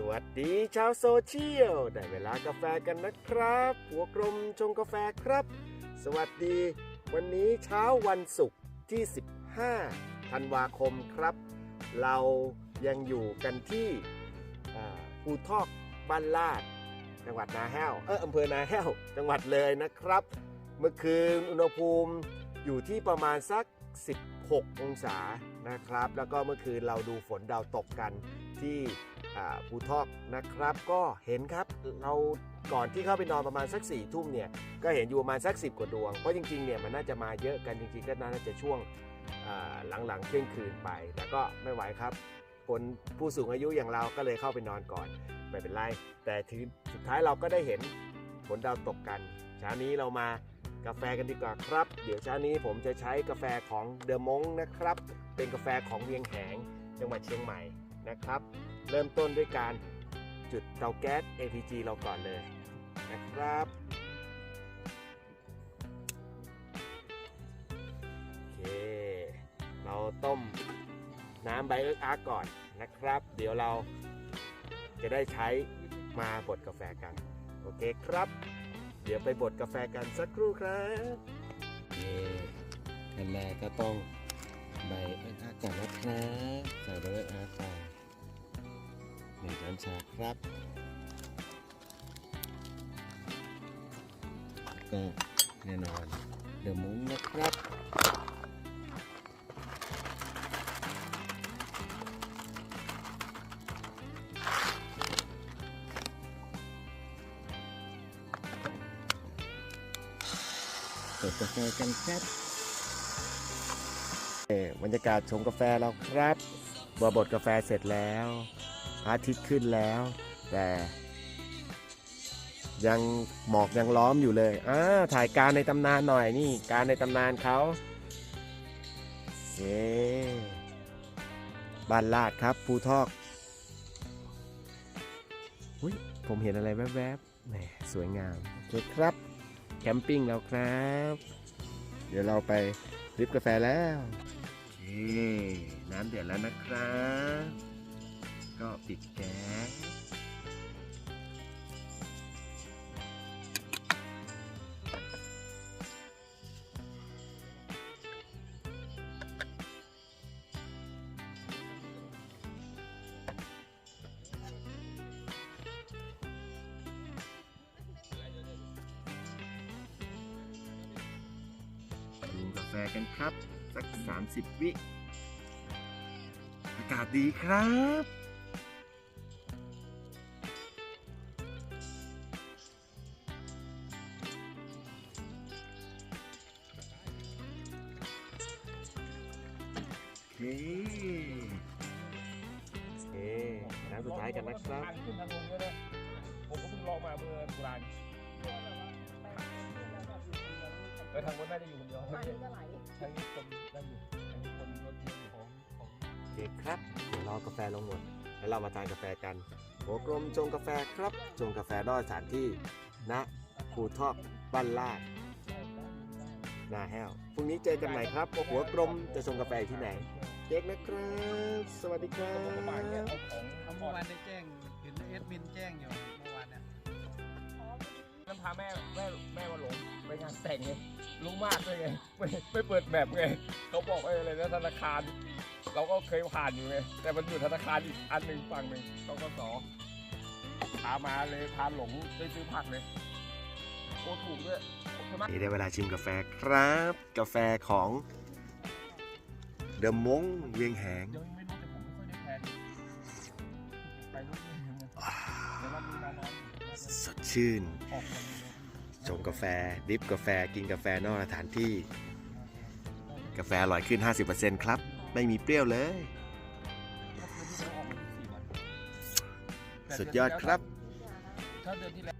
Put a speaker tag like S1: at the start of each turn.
S1: สวัสดีชาวโซเชียล ได้เวลากาแฟกันนะครับ หัวกลมชงกาแฟครับ สวัสดี วันนี้เช้าวันศุกร์ที่ 15 ธันวาคมครับ เรายังอยู่กันที่ภูทอกบ้านลาด จังหวัดนาแห้ว เอออำเภอนาแห้ว จังหวัดเลยนะครับ เมื่อคืนอุณหภูมิอยู่ที่ประมาณสัก 16 องศานะครับ แล้วก็เมื่อคืนเราดูฝนดาวตกกันที่ ภูทอกนะครับ ก็เห็นครับเราก่อนที่เข้าไปนอนประมาณสัก4ี่ทุ่มเนี่ยก็เห็นอยู่ประมาณสัก 10 กว่าดวง เพราะจริงๆเนี่ยมันน่าจะมาเยอะกันจริงๆ ก็น่าจะช่วงหลังๆเที่ยงคืนไป แต่ก็ไม่ไหวครับ คนผู้สูงอายุอย่างเราก็เลยเข้าไปนอนก่อนไม่เป็นไร แต่ถึงสุดท้ายเราก็ได้เห็นฝนดาวตกกันเช้านี้เรามากาแฟกันดีกว่าครับ เดี๋ยวเช้านี้ผมจะใช้กาแฟของเดอะมงนะครับ เป็นกาแฟของเวียงแหงจังหวัดเชียงใหม่ นะครับ เริ่มต้นด้วยการจุดเตาแก๊ส APG เราก่อนเลยนะครับโอเค เราต้มน้ำใบเอิ๊กอาร์กก่อนนะครับ เดี๋ยวเราจะได้ใช้มาบดกาแฟกัน โอเคครับ เดี๋ยวไปบดกาแฟกันสักครู่ครับนี่ขั้นแรกก็ต้องใบเอิ๊กอาร์กก่อนนะครับใส่ใบเอิ๊กอาร์กไป หนึ่งช้อนชาครับก็แน่นอนเดอมุ้งนะครับกดกาแฟกันครับเอ่อบรรยากาศชงกาแฟเราครับบอบดกาแฟเสร็จแล้ว พระอาทิตย์ขึ้นแล้ว แต่ยังหมอกยังล้อมอยู่เลยอ่าถ่ายการในตำนานหน่อยนี่ การในตำนานเขาเย้บ้านลาดครับภูทอกอุ้ยผมเห็นอะไรแวบๆแหมสวยงามโอเคครับ แคมปิ้งแล้วครับ เดี๋ยวเราไปริบกาแฟแล้ว โอเค น้ำเดือดแล้วนะครับ ก็ปิดแก๊สดื่มกาแฟกันครับ สัก 30 วิ อากาศดีครับ โอเคโอเคน้ำสุดท้ายกันนะครับ
S2: ทางขึ้นทางลงเยอะนะผมก็เพิ่งลองมาเมื่อตุลานี่เออทางบนน่าจะอยู่คนเดียวทางนี้ทางนี้คนนั่นอยู่ทางนี้คนรถเยอะอยู่ของของ
S1: โอเคครับเดี๋ยวรอกาแฟลงหมดแล้วเรามาทานกาแฟกันหัวกลมชงกาแฟครับชงกาแฟนอกสถานที่ณภูทอกบ้านลาดนาแห้วพรุ่งนี้เจอกันใหม่ครับว่าหัวกลมจะชงกาแฟอยู่ที่ไหน เจ๊กนะครับ สวัสดีครั
S2: ผมก็มาอย่างเงี้ย
S1: บ
S2: เอาของ
S3: เมื่อวานได้แจ้งเห็นเอดมินแจ้งอยู่เมื่อวานเนี่ย
S2: นั่นพาแม่แม่แม่มาหลงไปงานแต่งไงรู้มากเลยไงไม่ไม่เปิดแบบไงเขาบอกว่าอะไรนะธนาคาร เราก็เคยผ่านอยู่ไงแต่มันอยู่ธนาคารอีกอันหนึ่งฝั่งหนึ่งต้องกสพามาเลยพาหลงไปซื้อผักเลยโอ้ถูกด้วย
S1: นี่ได้เวลาชิมกาแฟครับ กาแฟของ เดอะมงเวียงแหง
S2: ยังไม่รู้แต่ผมไม่ค่อยได้แพลนไปรู้นเห็นไงเดี๋ยวเรามีมาน้อยน่าจะ
S1: สดชื่น
S2: ออกมาเร็ว
S1: ชงกาแฟดิฟกาแฟกินกาแฟนอกสถานที่ กาแฟอร่อยขึ้น 50%ครับ ไม่มีเปรี้ยวเลย
S2: ก็คือที่เราออกมาสี่วัน
S1: สุดยอดครับ
S2: ถ้าเดือนที่แล้ว